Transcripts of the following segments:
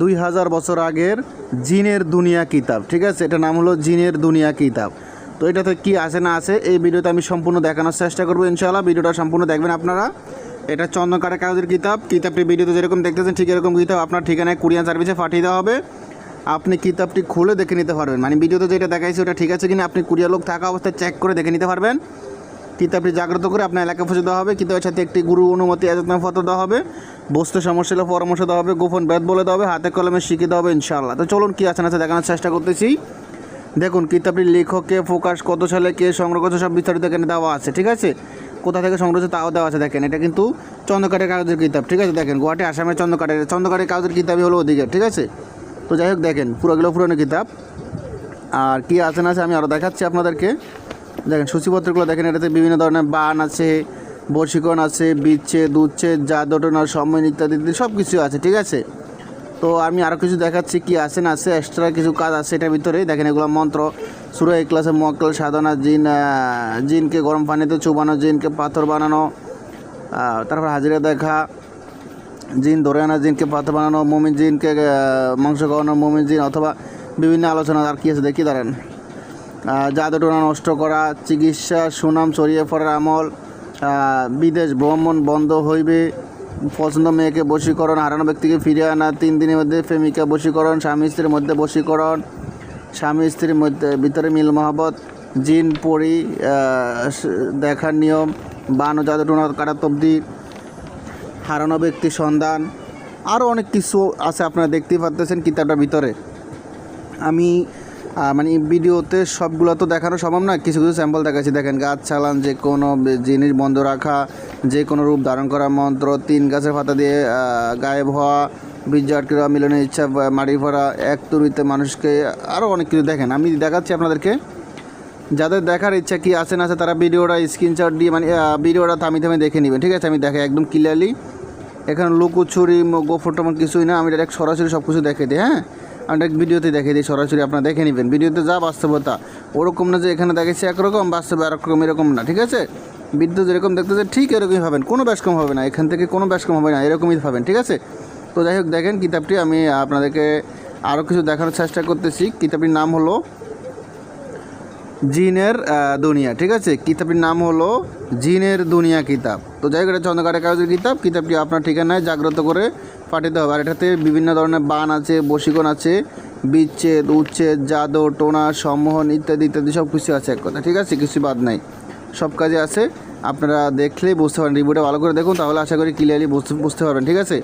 দুই হাজার বছর আগের জিনের দুনিয়া কিতাব, ঠিক আছে? এটা নাম হলো জিনের দুনিয়া কিতাব। তো এটাতে কি আছে না আছে, এই ভিডিওতে আমি সম্পূর্ণ দেখানোর চেষ্টা করব, ইনশাআল্লাহ। ভিডিওটা সম্পূর্ণ দেখবেন আপনারা। এটা চন্দনকাটা কাগজের কিতাব। কিতাবটি ভিডিওতে যেরকম দেখতেছেন, ঠিক এরকম কিতাব আপনার ঠিকানায় কুরিয়ান সার্ভিসে পাঠিয়ে দেওয়া হবে। আপনি কিতাবটি খুলে দেখে নিতে পারবেন। মানে ভিডিওতে যেটা দেখাইছে, ওটা ঠিক আছে কিনা, আপনি কুরিয়ার লোক থাকা অবস্থায় চেক করে দেখে নিতে পারবেন। কিতাবটি জাগ্রত করে আপনার এলাকা পৌঁছে দেওয়া হবে। কিতাবের সাথে একটি গুরু অনুমতি এজাজনামপত্র দেওয়া হবে। বস্তু সমস্যা পরামর্শ দেওয়া হবে, গোপন বেদ বলে দেওয়া হবে, হাতে কলমে শিখে দেওয়া হবে, ইনশাআল্লাহ। তো চলুন কী আছে না দেখানোর চেষ্টা করতেছি। দেখুন কিতাবটির লেখককে ফোকাস কত সালে কে, সংগ্রহ করছে সব বিস্তারিত এখানে দেওয়া আছে, ঠিক আছে? কোথা থেকে সংগ্রহ হচ্ছে তাও দেওয়া আছে দেখেন। এটা কিন্তু চন্দ্রকাটের কাগজের কিতাব, ঠিক আছে? দেখেন, গুয়াহাটি, আসামের চন্দ্রকাটের চন্দ্রকাটের কাগজের কিতাবই হলো ওদিকে, ঠিক আছে? তো যাই হোক, দেখেন, পুরোগুলো পুরনো কিতাব। আর কি আছে না আছে আমি আরও দেখাচ্ছি আপনাদেরকে। দেখেন, সূচিপত্রগুলো দেখেন, এটাতে বিভিন্ন ধরনের বান আছে বর্ষিকণ আছে বিচ্ছেদ উচ্ছেদ জাদটনা সম্মান ইত্যাদি ইত্যাদি সব কিছু আছে, ঠিক আছে? তো আমি আরও কিছু দেখাচ্ছি কি আছে না আছে এক্সট্রা কিছু কাজ আছে এটার ভিতরে দেখেন, এগুলো মন্ত্র, সুরা ক্লাসে মক্কল সাধনা, জিন জিনকে গরম পানিতে চুবানো, জিনকে পাথর বানানো তারপর হাজিরা দেখা, জিন ধরে আনা, জিনকে পাথর বানানো, মমিন জিনকে মাংস খাওয়ানো, মমিন জিন, অথবা বিভিন্ন আলোচনা আর কি আছে, দেখি দাঁড়ান। জাদুটোনা নষ্ট করা, চিকিৎসা, সুনাম ছড়িয়ে পড়ার আমল বিদেশ ভ্রমণ বন্ধ হইবে, পছন্দ মেয়েকে বশীকরণ, হারানো ব্যক্তিকে ফিরিয়ে আনা, তিন দিনের মধ্যে প্রেমিকা বশীকরণ, স্বামী স্ত্রীর মধ্যে বশীকরণ, স্বামী স্ত্রীর মধ্যে, ভিতরে মিল মহাবত জিন, পরি দেখার নিয়ম, বান ও জাদুটোনা কাটা তবদি, হারানো ব্যক্তির সন্ধান আরও অনেক কিছু আছে আপনারা দেখতেই পারতেছেন কিতাবটার ভিতরে। আমি মানে ভিডিওতে সবগুলো তো দেখানো সম্ভব না, কিছু কিছু স্যাম্পল দেখাচ্ছি। দেখেন, গাছ চালান, যে কোনো জিনিস বন্ধ রাখা, যে কোনো রূপ ধারণ করা মন্ত্র, তিন গাছের পাতা দিয়ে গায়েব হওয়া বীর্য আটকে দেওয়া মিলনের ইচ্ছা মাটি ভরা, এক তুরিতে মানুষকে আরও অনেক কিছু দেখেন। আমি দেখাচ্ছি আপনাদেরকে। যাদের দেখার ইচ্ছা কি আছে না আছে, তারা ভিডিওটা স্ক্রিনশট দিয়ে মানে ভিডিওটা থামি থামি দেখে নেবেন। ঠিক আছে? আমি দেখে একদম ক্লিয়ারলি এখানে লুকোচুরি গোফর টোমন কিছুই না, আমি ডাইরেক্ট সরাসরি সব কিছু দেখে দিই হ্যাঁ? ডাইরেক্ট ভিডিওতে দেখে দিই, সরাসরি আপনারা দেখে নেবেন। ভিডিওতে যা বাস্তবতা, ওরকম না যে এখানে দেখেছি একরকম, বাস্তবে আরেকরকম এরকম না, ঠিক আছে? বিদ্যুৎ যেরকম দেখতেছে, ঠিক এরকমই পাবেন কোনো কম হবে না, এখান থেকে কোনো কম হবে না, এরকমই পাবেন ঠিক আছে? তো যাই হোক, দেখেন কিতাবটি, আমি আপনাদেরকে আরও কিছু দেখানোর চেষ্টা করতেছি। কিতাবটির নাম হলো জিনের দুনিয়া, ঠিক আছে? কিতাবটির নাম হলো জিনের দুনিয়া কিতাব। তো যাই হোক, এটা চন্দ্রকাটা কাগজের কিতাব। কিতাবটি আপনার ঠিকানায় জাগ্রত করে পাঠাতে হবে। আর এটাতে বিভিন্ন ধরনের বান আছে, বশীকরণ আছে, বিচ্ছেদ, উচ্ছেদ, জাদু, টোনা, সম্মোহন ইত্যাদি ইত্যাদি সব কিছু আছে এক কথা ঠিক আছে? কিছু বাদ নাই। সব কাজে আছে। আপনারা দেখলেই বুঝতে পারেন রিভিউটা ভালো করে দেখুন, তাহলে আশা করি ক্লিয়ারলি বুঝতে পারবেন, ঠিক আছে?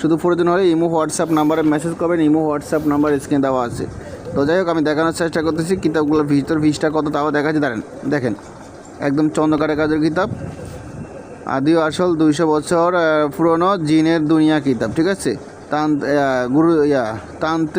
শুধু প্রয়োজন হলে ইমো, হোয়াটসঅ্যাপ নাম্বারে মেসেজ করবেন, ইমো, হোয়াটসঅ্যাপ নাম্বার স্ক্রিনে দেওয়া আছে। তো যাই হোক, আমি দেখানোর চেষ্টা করতেছি। কিতাবগুলোর ভিতর ভিসটা কত, তাও দেখাচ্ছি। দাঁড়ান, দেখেন। একদম চন্দ্রকারের কাজের কিতাব। আদিও আসল দুইশো বছর পুরনো জিনের দুনিয়া কিতাব, ঠিক আছে? তান গুরু, ইয়া, তান্ত্রিক